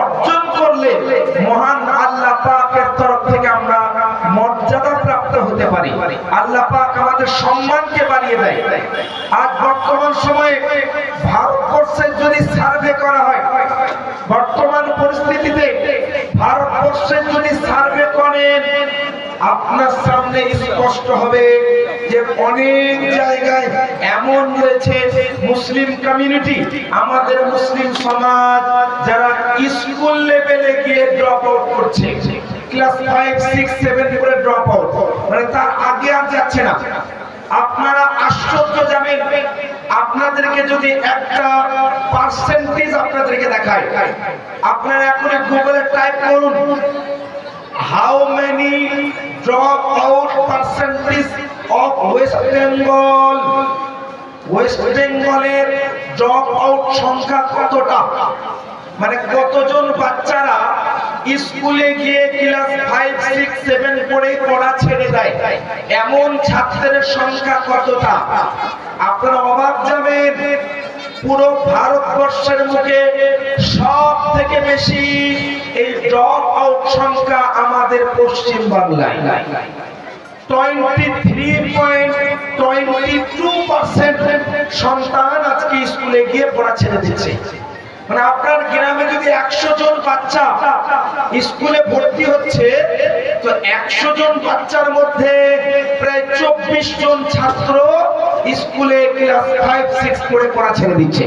অর্জন করলে মহান আল্লাহ পাকের তরফ থেকে আমরা মর্যাদা প্রাপ্ত হতে পারি। আল্লাহ পাক আমাদের সম্মানকে বাড়িয়ে দেয়। আজ বর্তমান সময়ে ভারতবর্ষের যদি সার্ভে করা হয়, বর্তমান পরিস্থিতিতে ভারতবর্ষের যদি সার্ভে করেন আপনার সামনে স্পষ্ট হবে যে অনেক জায়গায় এমন রয়েছে মুসলিম কমিউনিটি আমাদের মুসলিম সমাজ, যারা স্কুল লেভেলে গিয়ে ড্রপ আউট করছে। ক্লাস ফাইভ সিক্স সেভেন করে ড্রপ আউট মানে তার আগে আর যাচ্ছে না। আপনারা আশ্চর্য যাবেন আপনাদেরকে যদি একটা পার্সেন্টেজ আপনাদেরকে দেখায়। আপনারা এখন গুগলে টাইপ করুন drop out percentage of West Bengal. West বেঙ্গলের ড্রপ আউট সংখ্যা কতটা? মানে কতজন বাচ্চারা স্কুলে গিয়ে ক্লাস ফাইভ সিক্স সেভেন পড়ে পড়া ছেড়ে দেয়? এমন ছাত্রের সংখ্যা কতটা? আপনারা অবাক যাবেন। পুরো ভারতবর্ষের মুখে সব থেকে বেশি এই ড্রপ আউট সংখ্যা আমাদের পশ্চিম বাংলায়। সন্তান আজকে স্কুলে গিয়ে পড়া ছেড়ে দিচ্ছে। মানে আপনার গ্রামে যদি একশো জন বাচ্চা স্কুলে ভর্তি হচ্ছে, তো একশো জন বাচ্চার মধ্যে প্রায় চব্বিশ জন ছাত্র স্কুলে ক্লাস ফাইভ সিক্স করে পড়া ছেড়ে দিচ্ছে।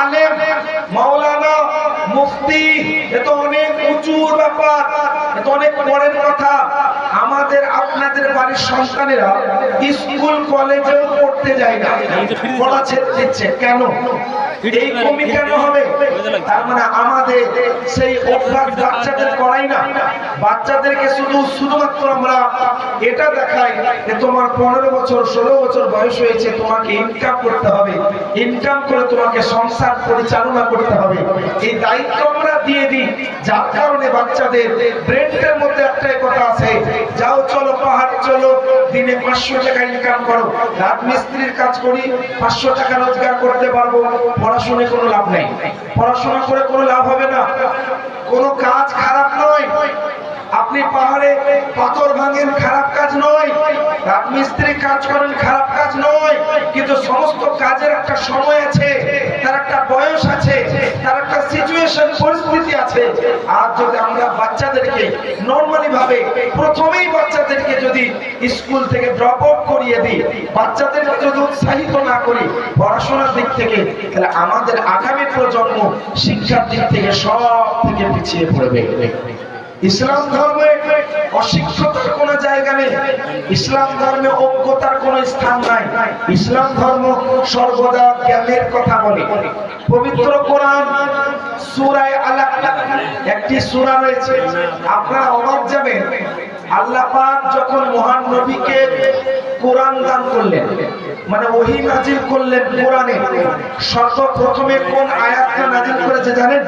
আলেম, মাওলানা, মুফতি এত অনেক উঁচুর ব্যাপার এত অনেক পরের কথা। আমাদের আপনাদের বাড়ির সন্তানেরা স্কুল কলেজেও পড়তে যায় না। পড়া ছেড়ে দিচ্ছে। কেন? এই কমি কেন হবে? তার মানে আমাদের সেই অভ্যাস বাচ্চাদের করাই না। বাচ্চাদেরকে শুধু শুধুমাত্র আমরা এটা দেখাই যে তোমার পনেরো বছর ষোলো বছর বয়স হয়েছে তোমাকে ইনকাম করতে হবে। ইনকাম করে তোমাকে সংসার পরিচালনা করতে হবে। এই দায়িত্ব আমরা দিয়ে দিই। যার কারণে বাচ্চাদের ব্রেনটার মধ্যে একটাই কথা আছে চলো দিনে পাঁচশো টাকা ইনকাম করো। রাজমিস্ত্রির কাজ করি, পাঁচশো টাকা রোজগার করতে পারব কোনো লাভ নেই। পড়াশোনা করে কোনো লাভ হবে না। কোনো কাজ খারাপ নয়। আপনি পাহাড়ে পাথর ভাঙেন, খারাপ কাজ নয়। কাজ করেন, খারাপ কাজ নয়। কিন্তু সমস্ত কাজের একটা সময় আছে, তার একটা বয়স আছে, তার একটা সিচুয়েশন পরিস্থিতি আছে। আর যদি আমরা বাচ্চাদেরকে নর্মালি ভাবে প্রথমেই বাচ্চাদেরকে যদি স্কুল থেকে ড্রপ আউট করিয়ে দিই বাচ্চাদেরকে যদি উৎসাহিত না করি, পড়াশোনার দিক থেকে, তাহলে আমাদের আগামী প্রজন্ম শিক্ষার দিক থেকে সব থেকে পিছিয়ে পড়বে। ইসলাম ধর্মে অশিক্ষতার কোনো জায়গা নেই, ইসলাম ধর্মে অজ্ঞতার কোনো স্থান নাই। ইসলাম ধর্ম সর্বদা জ্ঞানের কথা বলে। পবিত্র কোরআন, সুরায় আলাক একটি সুরা রয়েছে। আপনারা অবাক যাবেন আল্লাহ পাক যখন মহান নবীকে কোরআন দান করলেন মানে ওহী নাজিল করলেন কোরআনে, সর্বপ্রথমে কোন আয়াতটা নাজিল করেছে জানেন?